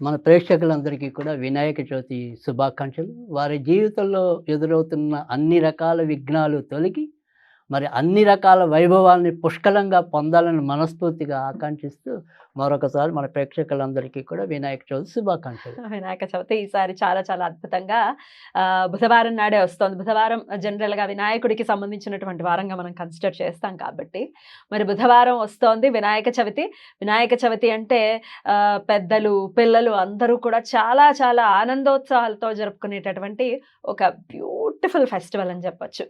మన ప్రేక్షకులందరికీ కూడా వినాయక చవితి శుభాకాంక్షలు. వారి జీవితంలో ఎదురవుతున్న అన్ని రకాల విఘ్నాలు తొలగి మరి అన్ని రకాల వైభవాల్ని పుష్కలంగా పొందాలని మనస్ఫూర్తిగా ఆకాంక్షిస్తూ మరొకసారి మన ప్రేక్షకులందరికీ కూడా వినాయక చవితి శుభాకాంక్షలు. వినాయక చవితి ఈసారి చాలా చాలా అద్భుతంగా బుధవారం నాడే వస్తుంది. బుధవారం జనరల్గా వినాయకుడికి సంబంధించినటువంటి వారంగా మనం కన్సిడర్ చేస్తాం కాబట్టి. మరి బుధవారం వస్తోంది వినాయక చవితి. వినాయక చవితి అంటే పెద్దలు పిల్లలు అందరూ కూడా చాలా చాలా ఆనందోత్సాహాలతో జరుపుకునేటటువంటి ఒక బ్యూటిఫుల్ ఫెస్టివల్ అని చెప్పొచ్చు.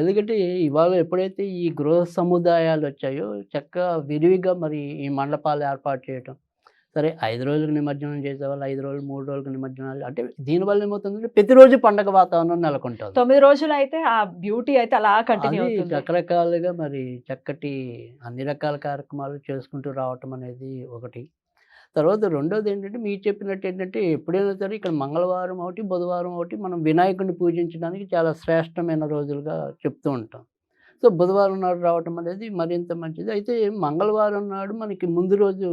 ఎందుకంటే ఇవాళ ఎప్పుడైతే ఈ గృహ సముదాయాలు వచ్చాయో చక్కగా విరివిగా మరి ఈ మండపాలు ఏర్పాటు చేయటం. సరే ఐదు రోజులకు నిమజ్జనం చేసేవాళ్ళు ఐదు రోజులు మూడు రోజులకు నిమజ్జనాలు అంటే దీనివల్ల ఏమవుతుందంటే ప్రతిరోజు పండగ వాతావరణం నెలకొంటుంది. తొమ్మిది రోజులు అయితే ఆ బ్యూటీ అయితే అలా కంటిన్యూ రకరకాలుగా మరి చక్కటి అన్ని రకాల కార్యక్రమాలు చేసుకుంటూ రావటం అనేది ఒకటి. తర్వాత రెండోది ఏంటంటే మీరు చెప్పినట్టు ఏంటంటే ఎప్పుడైనా సరే ఇక్కడ మంగళవారం ఒకటి బుధవారం ఒకటి మనం వినాయకుడిని పూజించడానికి చాలా శ్రేష్టమైన రోజులుగా చెప్తూ ఉంటాం. సో బుధవారం నాడు రావటం అనేది మరింత మంచిది. అయితే మంగళవారం నాడు మనకి ముందు రోజు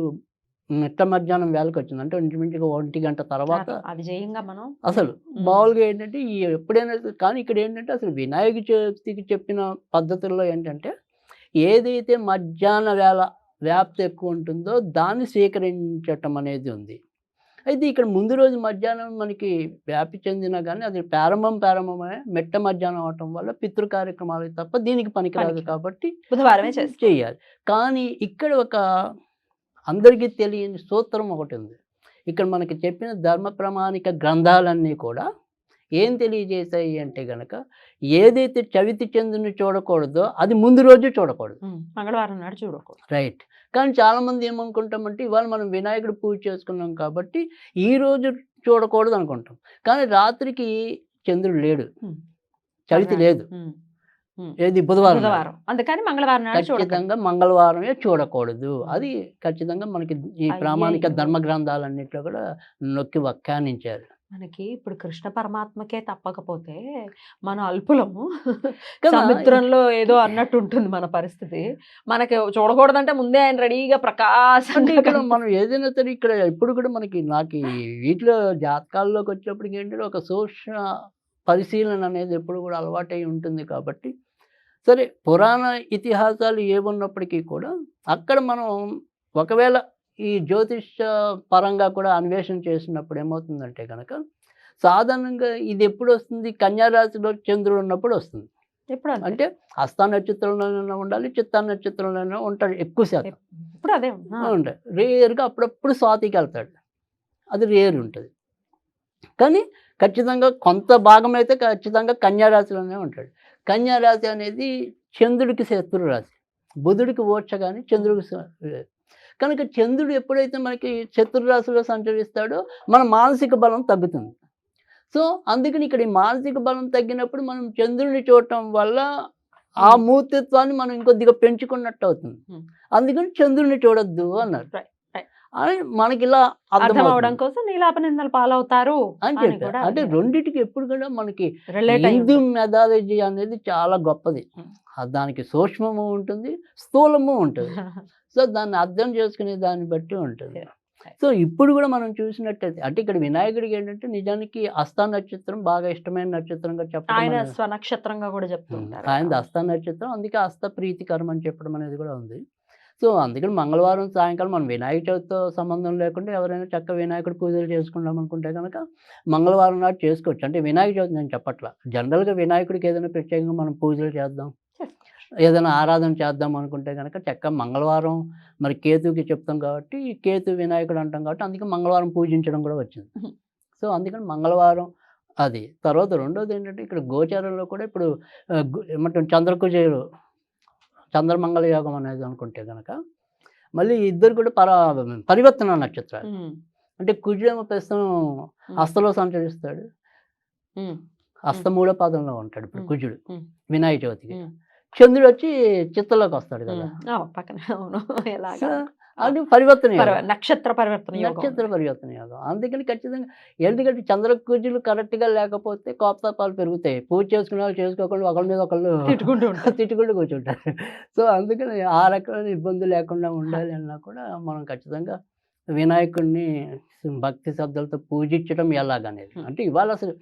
మిట్ట మధ్యాహ్నం వేళకి వచ్చింది. అంటే ఇంచుమించుగా ఒంటి గంట తర్వాత అది చేయంగా మనం. అసలు మ్మ్. మామూలుగా ఏంటంటే ఈ ఎప్పుడైనా కానీ ఇక్కడ ఏంటంటే అసలు వినాయక చవితికి చెప్పిన పద్ధతుల్లో ఏంటంటే ఏదైతే మధ్యాహ్న వేళ వ్యాప్తి ఎక్కువ ఉంటుందో దాన్ని స్వీకరించటం అనేది ఉంది. అయితే ఇక్కడ ముందు రోజు మధ్యాహ్నం మనకి వ్యాప్తి చెందినా కానీ అది ప్రారంభం ప్రారంభమే మెట్ట మధ్యాహ్నం అవటం వల్ల పితృ కార్యక్రమాలు తప్ప దీనికి పనికిరాదు. కాబట్టి బుధవారమే చేయాలి. కానీ ఇక్కడ ఒక అందరికీ తెలియని సూత్రం ఒకటి ఉంది. ఇక్కడ మనకి చెప్పిన ధర్మ ప్రమాణిక గ్రంథాలన్నీ కూడా ఏం తెలియజేశాయి అంటే గనక ఏదైతే చవితి చంద్రుని చూడకూడదో అది ముందు రోజు చూడకూడదు. మంగళవారం నాడు చూడకూడదు. రైట్. కానీ చాలామంది ఏమనుకుంటామంటే ఇవాళ మనం వినాయకుడు పూజ చేసుకున్నాం కాబట్టి ఈ రోజు చూడకూడదు అనుకుంటాం. కానీ రాత్రికి చంద్రుడు లేడు. చవితి లేదు. ఏది? బుధవారం అందుకని మంగళవారం ఖచ్చితంగా మంగళవారమే చూడకూడదు. అది ఖచ్చితంగా మనకి ఈ ప్రామాణిక. ధర్మ గ్రంథాలన్నింటిలో కూడా నొక్కి వ్యాఖ్యానించారు. మనకి ఇప్పుడు కృష్ణ పరమాత్మకే తప్పకపోతే మన అల్పులము. సముద్రంలో ఏదో అన్నట్టు ఉంటుంది మన పరిస్థితి. మనకి చూడకూడదంటే ముందే ఆయన రెడీగా అంటే ప్రకాశంగా ఇక్కడ మనం ఏదైనా సరే ఇక్కడ ఇప్పుడు కూడా మనకి నాకు వీటిలో జాతకాల్లోకి వచ్చేప్పటికి ఏంటంటే ఒక సూక్ష్మ పరిశీలన అనేది ఎప్పుడు కూడా అలవాటై ఉంటుంది కాబట్టి. సరే పురాణ ఇతిహాసాలు ఏమున్నప్పటికీ కూడా అక్కడ మనం ఒకవేళ ఈ జ్యోతిష పరంగా కూడా అన్వేషణ చేసినప్పుడు ఏమవుతుందంటే కనుక సాధారణంగా ఇది ఎప్పుడు వస్తుంది? కన్యా రాశిలో చంద్రుడు ఉన్నప్పుడు వస్తుంది. ఎప్పుడు. అంటే హస్త నక్షత్రంలోనైనా ఉండాలి చిత్తా నక్షత్రంలోనైనా ఉంటాడు ఎక్కువ శాతం. ఇప్పుడు అదే ఉంటాయి రేర్గా అప్పుడప్పుడు స్వాతికి వెళ్తాడు. అది రేర్ ఉంటుంది. కానీ ఖచ్చితంగా కొంత భాగం అయితే ఖచ్చితంగా కన్యారాశిలోనే ఉంటాడు. కన్యారాశి అనేది చంద్రుడికి శత్రు రాశి. బుధుడికి ఓర్చ కానీ చంద్రుడికి కనుక చంద్రుడు ఎప్పుడైతే మనకి శత్రు రాశిలో సంచరిస్తాడో మన మానసిక బలం తగ్గుతుంది. సో అందుకని ఇక్కడ ఈ మానసిక బలం తగ్గినప్పుడు మనం చంద్రుడిని చూడటం వల్ల ఆ. మూర్తిత్వాన్ని మనం ఇంకొద్దిగా పెంచుకున్నట్టు అవుతుంది. అందుకని చంద్రుడిని చూడొద్దు అన్నారు. అని మనకి ఇలా అర్థం అవడం కోసం నీలాప నిందలు పాలవుతారు అని చెప్పారు. అంటే రెండిటికి ఎప్పుడు కూడా మనకి హిందూ మెథాలజీ అనేది చాలా గొప్పది. దానికి సూక్ష్మము ఉంటుంది స్థూలము ఉంటుంది. సో దాన్ని అర్థం చేసుకునే దాన్ని బట్టి ఉంటుంది. సో ఇప్పుడు కూడా మనం చూసినట్టయితే అంటే ఇక్కడ వినాయకుడికి ఏంటంటే నిజానికి అస్తా నక్షత్రం బాగా ఇష్టమైన నక్షత్రంగా చెప్పడం ఆయన స్వనక్షత్రంగా కూడా చెప్తుంటారు ఆయనది అస్త నక్షత్రం అందుకే అస్త ప్రీతికరం అని చెప్పడం అనేది కూడా ఉంది. సో అందుకని మంగళవారం సాయంకాలం మనం వినాయక చవితితో సంబంధం లేకుండా ఎవరైనా చక్క వినాయకుడి పూజలు చేసుకుందాం అనుకుంటే కనుక మంగళవారం నాడు చేసుకోవచ్చు. అంటే వినాయక చవితి నేను చెప్పట్లా. జనరల్గా వినాయకుడికి ఏదైనా ప్రత్యేకంగా మనం పూజలు చేద్దాం. ఏదైనా ఆరాధన చేద్దాం అనుకుంటే కనుక చక్క మంగళవారం మరి కేతుకి చెప్తాం కాబట్టి కేతు వినాయకుడు అంటాం కాబట్టి అందుకే మంగళవారం పూజించడం కూడా వచ్చింది. సో అందుకని మంగళవారం అది. తర్వాత రెండోది ఏంటంటే ఇక్కడ గోచారంలో కూడా ఇప్పుడు ఏమంటాం చంద్రకుజేరు చంద్రమంగళ యోగం అనేది అనుకుంటే కనుక మళ్ళీ ఇద్దరు కూడా పర పరివర్తన నక్షత్రాలు. అంటే కుజుడేమో ప్రస్తుతం హస్తలో సంచరిస్తాడు. హస్త మూడో పాదంలో ఉంటాడు ఇప్పుడు. కుజుడు. వినాయక చవితికి. చంద్రుడు వచ్చి చిత్తలోకి వస్తాడు కదా పక్కన అవును ఎలాగా. అది పరివర్తన నక్షత్ర పరివర్తన. నక్షత్ర పరివర్తన యోగం. అందుకని ఖచ్చితంగా ఎందుకంటే చంద్ర కుజులు కరెక్ట్గా లేకపోతే కోపతాపాలు పెరుగుతాయి. పూజ చేసుకునే వాళ్ళు చేసుకోకుండా ఒకళ్ళ మీద ఒకళ్ళు తిట్టుకుంటూ ఉంటారు. తిట్టుకుంటూ కూర్చుంటారు. సో అందుకని ఆ రకమైన ఇబ్బంది లేకుండా ఉండాలి అన్నా కూడా మనం ఖచ్చితంగా వినాయకుడిని భక్తి శ్రద్ధలతో పూజించడం ఎలాగనేది. అంటే ఇవాళ అసలు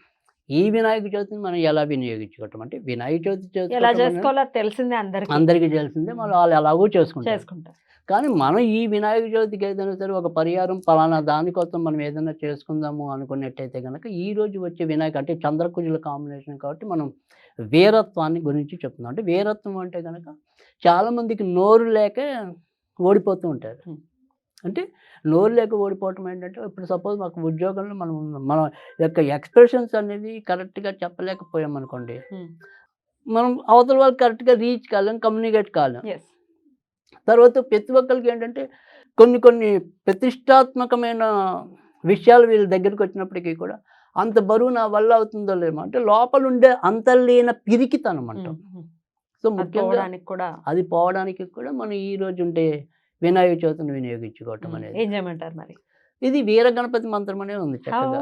ఈ వినాయక చవితిని మనం ఎలా వినియోగించుకోవటం అంటే వినాయక చవితి ఎలా చేసుకోవాలో తెలిసిందే అందరికి. అందరికీ తెలిసిందే మళ్ళీ వాళ్ళు ఎలాగో చేసుకుంటారు కానీ మనం ఈ వినాయక చవితికి ఏదైనా సరే ఒక పరిహారం పలానా దానికోసం మనం ఏదైనా చేసుకుందాము అనుకున్నట్టయితే కనుక ఈ రోజు వచ్చే వినాయక అంటే చంద్రకుజుల కాంబినేషన్ కాబట్టి మనం వీరత్వాన్ని గురించి చెప్తున్నాం. అంటే వీరత్వం అంటే కనుక చాలామందికి నోరు లేక ఓడిపోతూ ఉంటారు. అంటే నోరు లేక ఓడిపోవటం ఏంటంటే ఇప్పుడు సపోజ్ మాకు ఉద్యోగంలో మనం మన యొక్క ఎక్స్ప్రెషన్స్ అనేది కరెక్ట్గా చెప్పలేకపోయాం అనుకోండి. మనం అవతల వాళ్ళు కరెక్ట్గా రీచ్ కాలేం కమ్యూనికేట్ కాలేం. తర్వాత ప్రతి ఒక్కరికి ఏంటంటే కొన్ని కొన్ని ప్రతిష్టాత్మకమైన విషయాలు వీళ్ళ దగ్గరికి వచ్చినప్పటికీ కూడా అంత బరువు నా వల్ల అవుతుందో లేమో అంటే లోపల ఉండే అంతర్లీన పిరికితనం అంటాం. సో ముఖ్యంగా అది పోవడానికి కూడా మనం ఈ రోజు ఉండే వినాయక చవితిని వినియోగించుకోవటం అనేది. ఏం చేయమంటారు మరి? ఇది వీర గణపతి మంత్రం అనే ఉంది చక్కగా.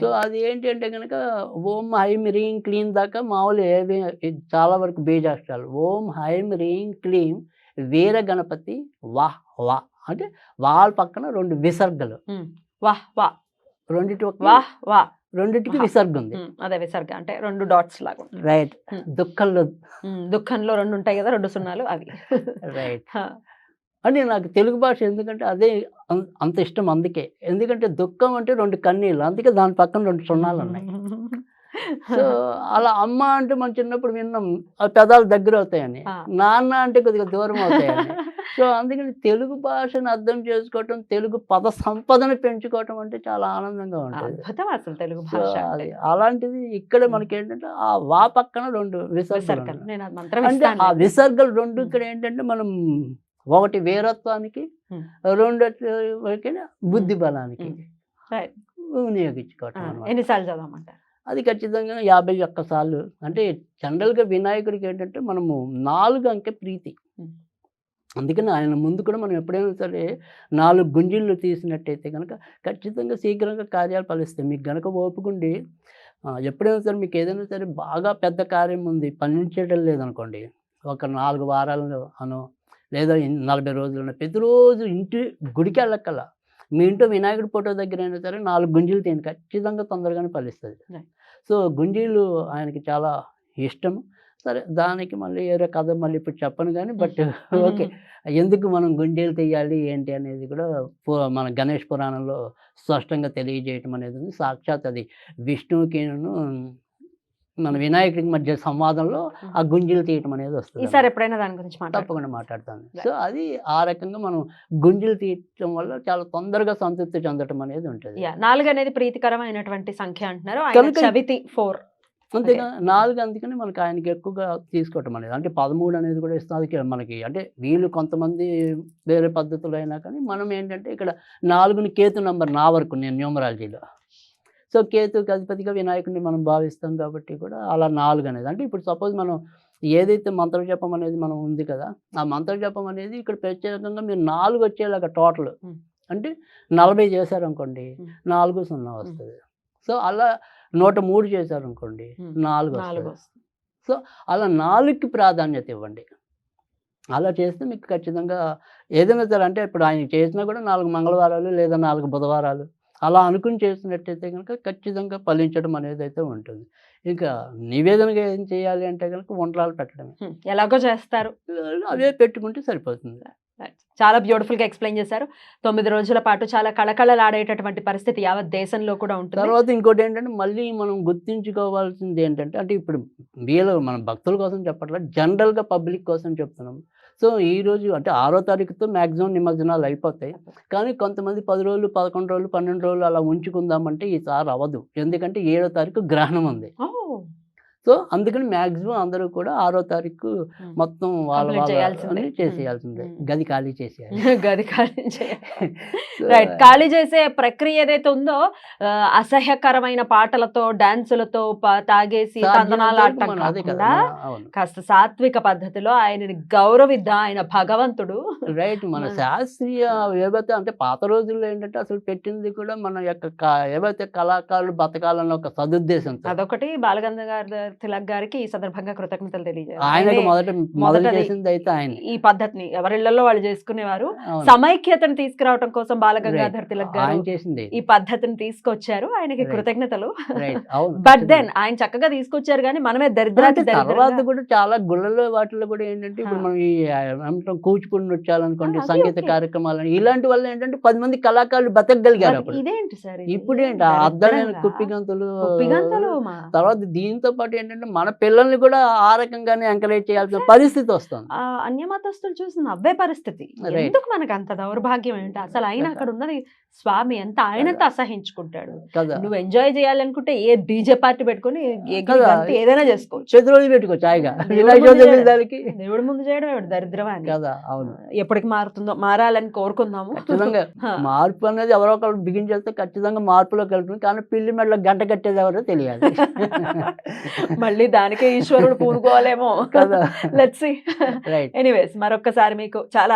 సో అది ఏంటి అంటే కనుక ఓం హైం రీం క్లీం దాకా మామూలు ఏవి చాలా వరకు బీజాక్షరాలు. ఓం హైం రీం క్లీం వీర గణపతి వాహ్ వా. అంటే వాళ్ళ పక్కన రెండు విసర్గలు. వాహ్ వా రెండిటి వాహ్ వా రెండిటికి. విసర్గ ఉంది. అదే విసర్గ అంటే రెండు డాట్స్ లాగా. రైట్. దుఃఖంలో దుఃఖంలో రెండు ఉంటాయి కదా రెండు సున్నాలు అవి. రైట్. అంటే నాకు తెలుగు భాష ఎందుకంటే అదే అంత ఇష్టం అందుకే. ఎందుకంటే దుఃఖం అంటే రెండు కన్నీళ్ళు. అందుకే దాని పక్కన రెండు సున్నాలు ఉన్నాయి. సో అలా అమ్మ అంటే మనం చిన్నప్పుడు విన్నాం ఆ పెదాలు దగ్గర అవుతాయని. నాన్న అంటే కొద్దిగా దూరం అవుతాయని. సో అందుకని తెలుగు భాషను అర్థం చేసుకోవటం తెలుగు పద సంపదను పెంచుకోవటం అంటే చాలా ఆనందంగా ఉంటుంది. అసలు తెలుగు భాష. అలాంటిది ఇక్కడ మనకి ఏంటంటే ఆ వా పక్కన రెండు విసర్గలు అంటే ఆ విసర్గలు రెండు. ఇక్కడ ఏంటంటే మనం ఒకటి వీరత్వానికి. రెండు బుద్ధి బలానికి. వినియోగించుకోవటం ఎన్నిసార్లు చదవమంటారు? అది ఖచ్చితంగా యాభై ఒక్క సార్లు అంటే జనరల్గా వినాయకుడికి ఏంటంటే మనము నాలుగు అంకె ప్రీతి. అందుకని ఆయన ముందు కూడా మనం ఎప్పుడైనా సరే నాలుగు గుంజిళ్ళు తీసినట్టయితే కనుక ఖచ్చితంగా శీఘ్రంగా కార్యాలు ఫలిస్తాయి. మీకు గనక ఓపుకుండి ఎప్పుడైనా సరే మీకు ఏదైనా సరే బాగా పెద్ద కార్యం ఉంది పనిచేయడం లేదనుకోండి ఒక నాలుగు వారాలు అనో లేదా నలభై రోజులు ప్రతిరోజు ఇంటి గుడికి వెళ్ళక్కల మీ ఇంట్లో వినాయకుడి ఫోటో దగ్గర అయినా సరే నాలుగు గుంజీలు తిని ఖచ్చితంగా తొందరగానే ఫలిస్తుంది. సో గుంజీలు ఆయనకి చాలా ఇష్టం సరే దానికి మళ్ళీ ఏదో కథ మళ్ళీ ఇప్పుడు చెప్పను కానీ బట్ ఓకే. ఎందుకు మనం గుండెలు తీయాలి ఏంటి అనేది కూడా మన గణేష్ పురాణంలో స్పష్టంగా తెలియజేయటం అనేది ఉంది. సాక్షాత్ అది విష్ణువుకిను మన వినాయకుడికి మధ్య సంవాదంలో ఆ గుంజీలు తీయటం అనేది వస్తుంది ఈసారి ఎప్పుడైనా దాని గురించి తప్పకుండా మాట్లాడతాను. సో అది ఆ రకంగా మనం గుంజీలు తీయటం వల్ల చాలా తొందరగా సంతృప్తి చెందటం అనేది ఉంటుంది. నాలుగు అనేది ప్రీతికరమైనటువంటి సంఖ్య అంటున్నారు. ఫోర్. అంతేగా నాలుగు అందుకని మనకి ఆయనకి ఎక్కువగా తీసుకోవటం అనేది. అంటే పదమూడు అనేది కూడా ఇస్తాం. అది కే- మనకి అంటే వీళ్ళు కొంతమంది వేరే పద్ధతులు అయినా కానీ మనం ఏంటంటే ఇక్కడ నాలుగుని కేతు నంబర్ నా వరకు నేను న్యూమరాలజీలో. సో కేతుకి అధిపతిగా వినాయకుడిని మనం భావిస్తాం కాబట్టి కూడా అలా నాలుగు అనేది. అంటే ఇప్పుడు సపోజ్ మనం ఏదైతే మంత్రజపం అనేది మనం ఉంది కదా ఆ మంత్రజపం అనేది ఇక్కడ ప్రత్యేకంగా మీరు నాలుగు వచ్చేలాగా టోటల్. అంటే నలభై చేశారనుకోండి. నాలుగు సున్నా వస్తుంది. సో అలా నూట మూడు చేశారనుకోండి. నాలుగు నాలుగు వస్తుంది. అలా నాలుగుకి ప్రాధాన్యత ఇవ్వండి. అలా చేస్తే మీకు ఖచ్చితంగా ఏదైనా సరే అంటే ఇప్పుడు ఆయన చేసినా కూడా నాలుగు మంగళవారాలు లేదా నాలుగు బుధవారాలు. అలా అనుకుని చేసినట్టయితే కనుక ఖచ్చితంగా ఫలించడం అనేది అయితే ఉంటుంది. ఇంకా నివేదనగా ఏం చేయాలి అంటే కనుక వంటలాలు పెట్టడమే. ఎలాగో చేస్తారు. అవే పెట్టుకుంటే సరిపోతుంది. చాలా బ్యూటిఫుల్గా ఎక్స్ప్లెయిన్ చేశారు. తొమ్మిది రోజుల పాటు చాలా కళకళలాడేటటువంటి పరిస్థితి యావత్ దేశంలో కూడా ఉంటుంది. తర్వాత ఇంకోటి ఏంటంటే మళ్ళీ మనం గుర్తించుకోవాల్సింది ఏంటంటే అంటే ఇప్పుడు వీళ్ళు మన భక్తుల కోసం చెప్పట్లేదు జనరల్గా పబ్లిక్ కోసం చెప్తున్నాం. సో ఈ రోజు అంటే ఆరో తారీఖుతో మ్యాక్సిమం నిమజ్జనాలు అయిపోతాయి. కానీ కొంతమంది పది రోజులు పదకొండు రోజులు పన్నెండు రోజులు అలా ఉంచుకుందామంటే ఈసారి అవ్వదు. ఎందుకంటే ఏడో తారీఖు గ్రహణం ఉంది. సో అందుకని మ్యాక్సిమం అందరూ కూడా ఆరో తారీఖు మొత్తం వాళ్ళ చేయాల్సిందే. చేసేయాల్సిందే. గది ఖాళీ చేసేయాలి. గది ఖాళీ రైట్. ఖాళీ చేసే ప్రక్రియ ఏదైతే ఉందో అసహ్యకరమైన పాటలతో డాన్సులతో తాగేసి కాస్త సాత్విక పద్ధతిలో ఆయనని గౌరవిద్దాం. ఆయన భగవంతుడు. రైట్. మన శాస్త్రీయ ఏవైతే అంటే పాత రోజుల్లో ఏంటంటే అసలు పెట్టింది కూడా మన యొక్క ఏవైతే కళాకారులు బతకాలన్న ఒక సదుద్దేశంతో. అదొకటి బాలగంధ గారి తిలక్ గారికి ఈ సందర్భంగా కృతజ్ఞతలు తెలియజేయాలి ఈ పద్ధతిని ఎవరిళ్ళలో వాళ్ళు చేసుకునేవారు. సమైక్యతను తీసుకురావడం కోసం బాలగంగాధర్ తిలక్ గారు ఈ పద్ధతిని తీసుకొచ్చారు ఆయనకి. కృతజ్ఞతలు బట్. దెన్ ఆయన చక్కగా తీసుకొచ్చారు కానీ మనమే దరిద్రాతి అంటే తర్వాత కూడా చాలా గుళ్ళలో వాటిలో కూడా ఏంటంటే ఇప్పుడు. మనం ఈ కూచిపూడి అది సంగీత. కార్యక్రమాలు ఇలాంటి వల్ల ఏంటంటే పది మంది కళాకారులు బతకగలిగారు ఇదేంటి సార్ ఇది? ఇప్పుడు ఏంటి ఆ అర్థమైన దరిద్రంగా. కుప్పిగంతులు తర్వాత దీంతో పాటు ఏంటంటే మన పిల్లల్ని కూడా ఆ రకంగానే ఎంకరేజ్ చేయాల్సిన పరిస్థితి వస్తుంది. ఆ అన్యమతస్తులు చూసి నవ్వే పరిస్థితి. ఎందుకు మనకు అంత దౌర్భాగ్యం ఏంటి అసలు ఆయన అక్కడ ఉన్నది స్వామి ఎంత ఆయనంత అసహించుకుంటాడు. నువ్వు ఎంజాయ్ చేయాలనుకుంటే ఏ డీజే పార్టీ పెట్టుకొని ఏదైనా చేసుకోవచ్చు. చేతి రోజు పెట్టుకోవచ్చు హాయిగా. దేవుడి వినాయక ముందు చేయడం. దానికి దేవుడి ముందు చేయడం ఏమిటి దరిద్రం అని కదా అవును. ఎప్పటికి మారుతుందో మారాలని కోరుకుందాము. ఖచ్చితంగా. మార్పు అనేది ఎవరో ఒకరు బిగిన్ చేస్తే ఖచ్చితంగా మార్పులోకి వెళ్తుంది. కానీ పిల్లి మెడలో గంట కట్టేది ఎవరో తెలియాలి. మళ్ళీ దానికే ఈశ్వరుడు పూనుకోవాలేమో. కదా. లెట్స్ ఎనీవేస్ మరొక్కసారి మీకు చాలా